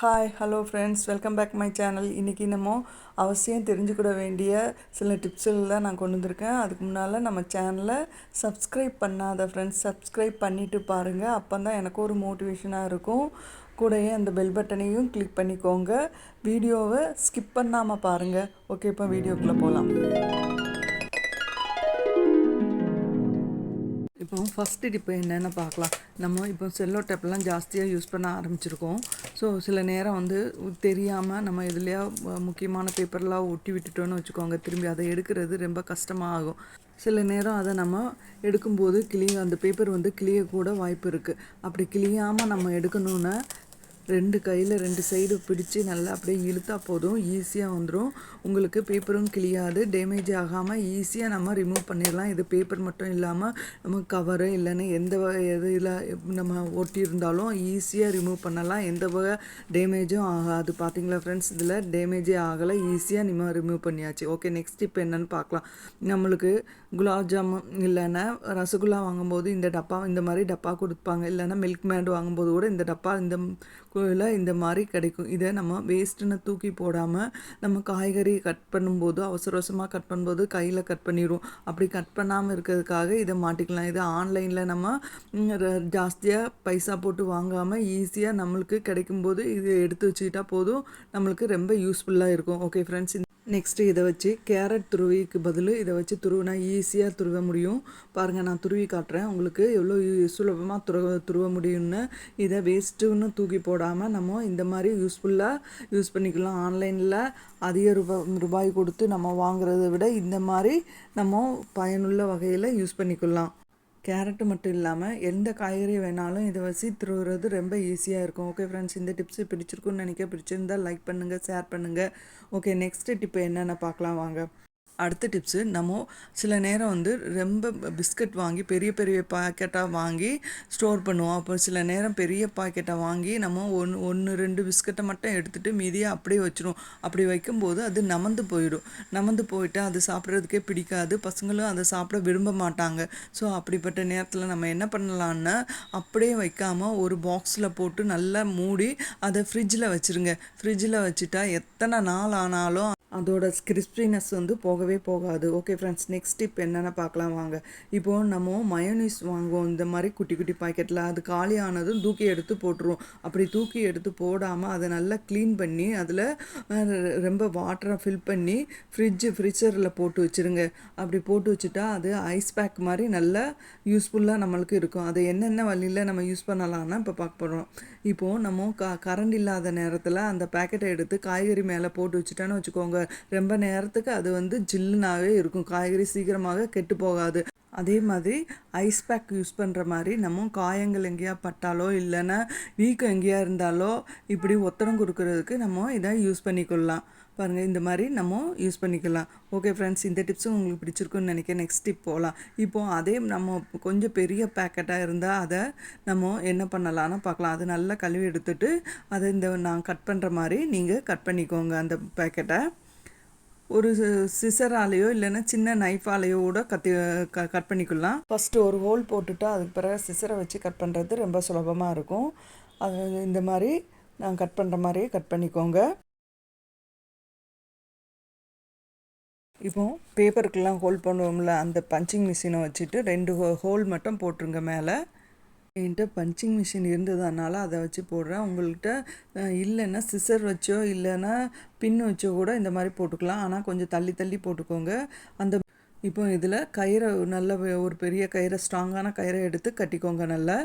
Hi hello friends welcome back my channel இன்றைக்கி நம்ம அவசியம் தெரிஞ்சுக்கிட வேண்டிய சில டிப்ஸுகள் தான் நான் கொண்டு வந்திருக்கேன். அதுக்கு முன்னால் நம்ம சேனலை சப்ஸ்கிரைப் பண்ணாத ஃப்ரெண்ட்ஸ் சப்ஸ்கிரைப் பண்ணிவிட்டு பாருங்கள் அப்போ தான் எனக்கு ஒரு மோட்டிவேஷனாக இருக்கும். கூடயே அந்த பெல் பட்டனையும் கிளிக் பண்ணிக்கோங்க. வீடியோவை ஸ்கிப் பண்ணாமல் பாருங்கள் ஓகே இப்போ வீடியோக்குள்ளே போகலாம் இப்போ ஃபஸ்ட்டு டிப்பு என்னென்னு பார்க்கலாம். நம்ம இப்போ செல்லோ டேப்லாம் ஜாஸ்தியாக யூஸ் பண்ண ஆரம்பிச்சிருக்கோம். ஸோ சில நேரம் வந்து தெரியாமல் நம்ம எதுலையா முக்கியமான பேப்பர்லாம் ஒட்டி விட்டுட்டோன்னு வச்சுக்கோங்க. திரும்பி அதை எடுக்கிறது ரொம்ப கஷ்டமாக ஆகும். சில நேரம் அதை நம்ம எடுக்கும்போது கிளிய அந்த பேப்பர் வந்து கிளியக்கூட வாய்ப்பு இருக்குது அப்படி கிளியாமல் நம்ம எடுக்கணுன்னா ரெண்டு கையில் ரெண்டு சைடு பிடிச்சி நல்லா அப்படியே இழுத்தா போதும். ஈஸியாக வந்துடும் உங்களுக்கு பேப்பரும் கிளியாது டேமேஜ் ஆகாமல் ஈஸியாக நம்ம ரிமூவ் பண்ணிடலாம். இது பேப்பர் மட்டும் இல்லாமல் நம்ம கவரு இல்லைன்னா எந்த இதில் நம்ம ஒட்டியிருந்தாலும் ஈஸியாக ரிமூவ் பண்ணலாம். எந்த வகை டேமேஜும் ஆகாது. பார்த்தீங்களா ஃப்ரெண்ட்ஸ் இதில் டேமேஜே ஆகலை. ஈஸியாக நம்ம ரிமூவ் பண்ணியாச்சு. ஓகே நெக்ஸ்ட் இப்போ என்னென்னு பார்க்கலாம் நம்மளுக்கு குலாப் ஜாமுன் இல்லைன்னா ரசகுல்லா வாங்கும்போது இந்த டப்பா இந்த மாதிரி டப்பா கொடுப்பாங்க. இல்லைன்னா மில்க் மேட் வாங்கும்போது கூட இந்த டப்பா இந்த இந்த மாதிரி கிடைக்கும். இதை நம்ம வேஸ்ட்டுன்னு தூக்கி போடாமல் நம்ம காய்கறி கட் பண்ணும்போது அவசர அவசரமாக கட் பண்ணும்போது கையில் கட் பண்ணிடுவோம் அப்படி கட் பண்ணாமல் இருக்கிறதுக்காக இதை மாட்டிக்கலாம். இதை ஆன்லைனில் நம்ம ஜாஸ்தியாக பைசா போட்டு வாங்காமல் ஈஸியாக நம்மளுக்கு கிடைக்கும்போது இது எடுத்து வச்சுக்கிட்டா போதும். நம்மளுக்கு ரொம்ப யூஸ்ஃபுல்லாக இருக்கும். ஓகே ஃப்ரெண்ட்ஸ் நெக்ஸ்ட்டு இதை வச்சு கேரட் துருவிக்கு பதில் இதை வச்சு துருவினா ஈஸியாக துருவ முடியும். பாருங்கள் நான் துருவி காட்டுறேன். உங்களுக்கு எவ்வளோ சுலபமாக துருவ துருவ முடியும்னு. இதை வேஸ்ட்டுன்னு தூக்கி போடாமல் நம்ம இந்த மாதிரி யூஸ்ஃபுல்லாக யூஸ் பண்ணிக்கலாம். ஆன்லைனில் அதிக ரூபா ரூபாய் கொடுத்து நம்ம வாங்குறத விட இந்த மாதிரி நம்ம பயனுள்ள வகையில் யூஸ் பண்ணிக்கலாம். கேரட்டு மட்டும் இல்லாமல் எந்த காய்கறி வேணாலும் இதை வச்சு திருவுறது ரொம்ப ஈஸியாக இருக்கும். ஓகே ஃப்ரெண்ட்ஸ் இந்த டிப்ஸு பிடிச்சிருக்குன்னு நினைக்க பிடிச்சிருந்தால் லைக் பண்ணுங்கள் ஷேர் பண்ணுங்கள் ஓகே நெக்ஸ்ட் டிப் என்னென்ன பார்க்கலாம் வாங்க. அடுத்த டிப்ஸு நம்ம சில நேரம் வந்து ரொம்ப பிஸ்கட் வாங்கி பெரிய பெரிய பாக்கெட்டாக வாங்கி ஸ்டோர் பண்ணுவோம். அப்போ சில நேரம் பெரிய பாக்கெட்டாக வாங்கி நம்ம ஒன்று ஒன்று ரெண்டு பிஸ்கட்டை மட்டும் எடுத்துகிட்டு மீதியாக அப்படியே வச்சிரும். அப்படி வைக்கும்போது அது நமந்து போயிடும். நமந்து போயிட்டு அது சாப்பிட்றதுக்கே பிடிக்காது. பசங்களும் அதை சாப்பிட விரும்ப மாட்டாங்க. ஸோ அப்படிப்பட்ட நேரத்தில் நம்ம என்ன பண்ணலான்னா அப்படியே வைக்காமல் ஒரு பாக்ஸில் போட்டு நல்லா மூடி அதை ஃப்ரிட்ஜில் வச்சுருங்க. ஃப்ரிட்ஜில் வச்சுட்டா எத்தனை நாள் ஆனாலும் அதோட கிறிஸ்பினஸ் வந்து போகவே போகாது. ஓகே ஃப்ரெண்ட்ஸ் நெக்ஸ்ட் டிப் என்னென்ன பார்க்கலாம் வாங்க. இப்போது நம்ம மயோனிஸ் வாங்குவோம். இந்த மாதிரி குட்டி குட்டி பாக்கெட்டில் அது காலியானதும் தூக்கி எடுத்து போட்டுருவோம். அப்படி தூக்கி எடுத்து போடாமல் அதை நல்லா க்ளீன் பண்ணி அதில் ரொம்ப வாட்டரை ஃபில் பண்ணி ஃப்ரிட்ஜு ஃப்ரிட்ஜரில் போட்டு வச்சுருங்க. அப்படி போட்டு வச்சுட்டா அது ஐஸ் பேக் மாதிரி நல்லா யூஸ்ஃபுல்லாக நம்மளுக்கு இருக்கும். அதை என்னென்ன வழியில் நம்ம யூஸ் பண்ணலாம்னா இப்போ பார்க்க போகிறோம் இப்போது நம்ம க கரண்ட் இல்லாத நேரத்தில் அந்த பேக்கெட்டை எடுத்து காய்கறி மேலே போட்டு வச்சுட்டோன்னு வச்சுக்கோங்க. ரொம்ப நேரத்துக்கு அது வந்து ஜில்லுனாகவே இருக்கும். காய்கறி சீக்கிரமாக கெட்டு போகாது. அதே மாதிரி ஐஸ் பேக் யூஸ் பண்ணுற மாதிரி நம்ம காயங்கள் எங்கேயா பட்டாலோ இல்லைன்னா வீக்கம் எங்கேயா இருந்தாலோ இப்படி ஒத்தடம் கொடுக்கறதுக்கு நம்ம இதை யூஸ் பண்ணிக்கொள்ளலாம். பாருங்கள் இந்த மாதிரி நம்ம யூஸ் பண்ணிக்கலாம். ஓகே ஃப்ரெண்ட்ஸ் இந்த டிப்ஸும் உங்களுக்கு பிடிச்சிருக்குன்னு நினைக்கிறேன். நெக்ஸ்ட் டிப் போகலாம் இப்போது அதே நம்ம கொஞ்சம் பெரிய பேக்கெட்டாக இருந்தால் அதை நம்ம என்ன பண்ணலான்னு பார்க்கலாம். அது நல்லா கழுவி எடுத்துட்டு அதை இந்த நான் கட் பண்ணுற மாதிரி நீங்கள் கட் பண்ணிக்கோங்க அந்த பேக்கெட்டை ஒரு சிசராலேயோ இல்லைன்னா சின்ன நைஃபாலேயோ கூட கத்தி க கட் பண்ணிக்கலாம். ஃபஸ்ட்டு ஒரு ஹோல் போட்டுட்டு அதுக்கு பிறகு சிசரை வச்சு கட் பண்ணுறது ரொம்ப சுலபமாக இருக்கும். அது இந்த மாதிரி நான் கட் பண்ணுற மாதிரியே கட் பண்ணிக்கோங்க. இப்போ பேப்பருக்கெல்லாம் ஹோல் பண்ணுவோம்ல அந்த பஞ்சிங் மிஷினை வச்சுட்டு ரெண்டு ஹோல் மட்டும் போட்டுருங்க மேலே. என்கிட்ட பஞ்சிங் மிஷின் இருந்ததுனால அதை வச்சு போடுறேன். உங்கள்கிட்ட இல்லைன்னா சிசர் வச்சோ இல்லைன்னா பின் வச்சோ கூட இந்த மாதிரி போட்டுக்கலாம். ஆனால் கொஞ்சம் தள்ளி தள்ளி போட்டுக்கோங்க. அந்த இப்போ இதில் கயிறை நல்ல ஒரு பெரிய கயிறை ஸ்ட்ராங்கான கயிறை எடுத்து கட்டிக்கோங்க நல்லா.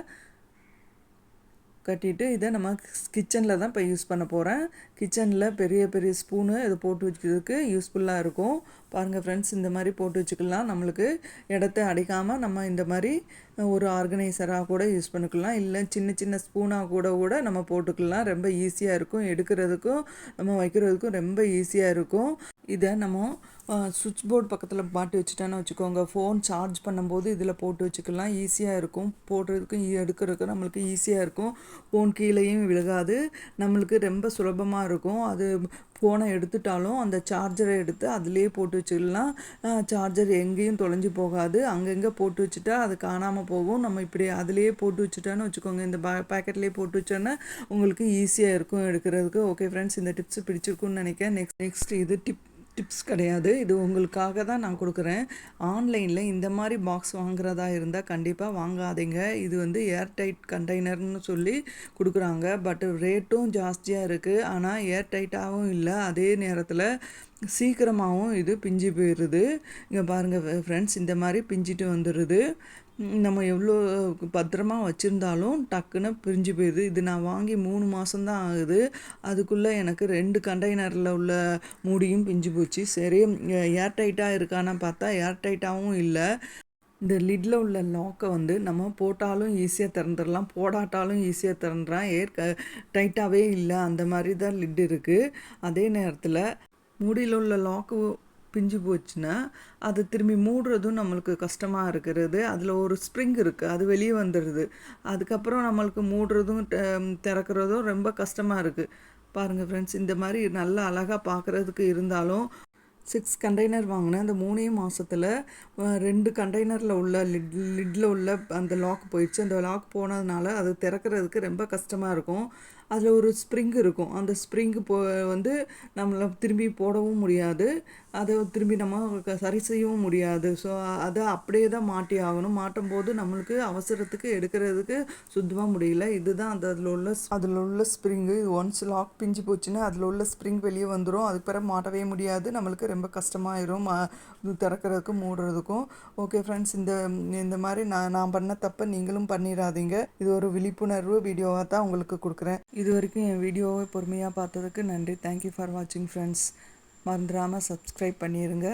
கட்டிட்டு இதை நம்ம கிச்சனில் தான் இப்போ யூஸ் பண்ண போகிறேன் கிச்சனில் பெரிய பெரிய ஸ்பூனு இதை போட்டு வச்சுக்கிறதுக்கு யூஸ்ஃபுல்லாக இருக்கும். பாருங்கள் ஃப்ரெண்ட்ஸ் இந்த மாதிரி போட்டு வச்சுக்கலாம். நம்மளுக்கு இடத்த அடைக்காமல் நம்ம இந்த மாதிரி ஒரு ஆர்கனைசராக கூட யூஸ் பண்ணிக்கலாம். இல்லை சின்ன சின்ன ஸ்பூனாக கூட கூட நம்ம போட்டுக்கலாம். ரொம்ப ஈஸியாக இருக்கும். எடுக்கிறதுக்கும் நம்ம வைக்கிறதுக்கும் ரொம்ப ஈஸியாக இருக்கும். இதை நம்ம சுவிட்ச் போர்டு பக்கத்தில் மாட்டி வச்சுட்டேன்னு வச்சுக்கோங்க. ஃபோன் சார்ஜ் பண்ணும்போது இதில் போட்டு வச்சுக்கலாம். ஈஸியாக இருக்கும். போடுறதுக்கும் எடுக்கிறதுக்கும் நம்மளுக்கு ஈஸியாக இருக்கும். ஃபோன் கீழேயும் விழுகாது. நம்மளுக்கு ரொம்ப சுலபமாக இருக்கும். அது ஃபோனை எடுத்துட்டாலும் அந்த சார்ஜரை எடுத்து அதிலே போட்டு வச்சுக்கலாம். சார்ஜர் எங்கேயும் தொலைஞ்சு போகாது. அங்கங்கே போட்டு வச்சுட்டா அது காணாமல் போகும். நம்ம இப்படி அதிலேயே போட்டு வச்சுட்டான்னு வச்சுக்கோங்க. இந்த பா பேக்கெட்லேயே போட்டு வச்சோன்னா உங்களுக்கு ஈஸியாக இருக்கும் எடுக்கிறதுக்கு. ஓகே ஃப்ரெண்ட்ஸ் இந்த டிப்ஸ் பிடிச்சிருக்குன்னு நினைக்கிறேன். நெக்ஸ்ட் நெக்ஸ்ட் இது டிப் டிப்ஸ் கிடையாது. இது உங்களுக்காக தான் நான் கொடுக்குறேன். ஆன்லைனில் இந்த மாதிரி பாக்ஸ் வாங்குறதா இருந்தால் கண்டிப்பாக வாங்காதீங்க. இது வந்து ஏர்டைட் கண்டெய்னர்னு சொல்லி கொடுக்குறாங்க. பட் ரேட்டும் ஜாஸ்தியாக இருக்குது ஆனால் ஏர்டைட்டாகவும் இல்லை. அதே நேரத்தில் சீக்கிரமாகவும் இது பிஞ்சு போயிடுது. இங்கே பாருங்கள் ஃப்ரெண்ட்ஸ் இந்த மாதிரி பிஞ்சிட்டு வந்துடுது. நம்ம எவ்வளோ பத்திரமா வச்சுருந்தாலும் டக்குன்னு பிரிஞ்சு போயிடுது. இது நான் வாங்கி மூணு மாதம்தான் ஆகுது. அதுக்குள்ளே எனக்கு ரெண்டு கண்டெய்னரில் உள்ள மூடியும் பிஞ்சு போச்சு. சரி ஏர் டைட்டாக இருக்கான்னு பார்த்தா ஏர் டைட்டாகவும் இல்லை. இந்த லிட்டில் உள்ள லாக்கை வந்து நம்ம போட்டாலும் ஈஸியாக திறந்துடலாம். போடாட்டாலும் ஈஸியாக திறந்துடலாம். ஏர் க டைட்டாகவே இல்லை. அந்த மாதிரி தான் லிட் இருக்குது அதே நேரத்தில் மூடியில் உள்ள லாக்கு பிஞ்சு போச்சுன்னா அது திரும்பி மூடுறதும் நம்மளுக்கு கஷ்டமாக இருக்கிறது. அதில் ஒரு ஸ்ப்ரிங் இருக்குது அது வெளியே வந்துடுது. அதுக்கப்புறம் நம்மளுக்கு மூடுறதும் திறக்கிறதும் ரொம்ப கஷ்டமாக இருக்குது பாருங்கள் ஃப்ரெண்ட்ஸ் இந்த மாதிரி நல்லா அழகாக பார்க்குறதுக்கு இருந்தாலும் சிக்ஸ் கண்டெய்னர் வாங்கினேன் அந்த மூணே மாதத்தில் ரெண்டு கண்டெய்னரில் உள்ள லிட் லிட்டில் உள்ள அந்த லாக் போயிடுச்சு. அந்த லாக் போனதுனால அது திறக்கிறதுக்கு ரொம்ப கஷ்டமாக இருக்கும். அதில் ஒரு ஸ்ப்ரிங் இருக்கும். அந்த ஸ்ப்ரிங்கு போ வந்து நம்மளை திரும்பி போடவும் முடியாது. அதை திரும்பி நம்ம சரி செய்யவும் முடியாது. ஸோ அதை அப்படியே தான் மாட்டி ஆகணும். மாட்டும் போது நம்மளுக்கு அவசரத்துக்கு எடுக்கிறதுக்கு சுத்தமாக முடியல. இதுதான் அந்த அதில் உள்ள அதில் உள்ள ஸ்ப்ரிங்கு ஒன்ஸ் லாக் பிஞ்சு போச்சுன்னா அதில் உள்ள ஸ்ப்ரிங் வெளியே வந்துடும் அதுக்கு பிறகு மாட்டவே முடியாது. நம்மளுக்கு ரொம்ப கஷ்டமாயிரும். மா- இது திறக்கிறதுக்கும் மூடுறதுக்கும். ஓகே ஃப்ரெண்ட்ஸ் இந்த இந்த மாதிரி நான் நான் பண்ண தப்பை நீங்களும் பண்ணிடாதீங்க. இது ஒரு விழிப்புணர்வு வீடியோவாக தான் உங்களுக்கு கொடுக்குறேன். இது வரைக்கும் என் வீடியோவை பொறுமையாக பார்த்ததுக்கு நன்றி. தேங்க்யூ ஃபார் வாட்சிங் ஃப்ரெண்ட்ஸ் மறந்துடாமல் சப்ஸ்கிரைப் பண்ணிடுங்க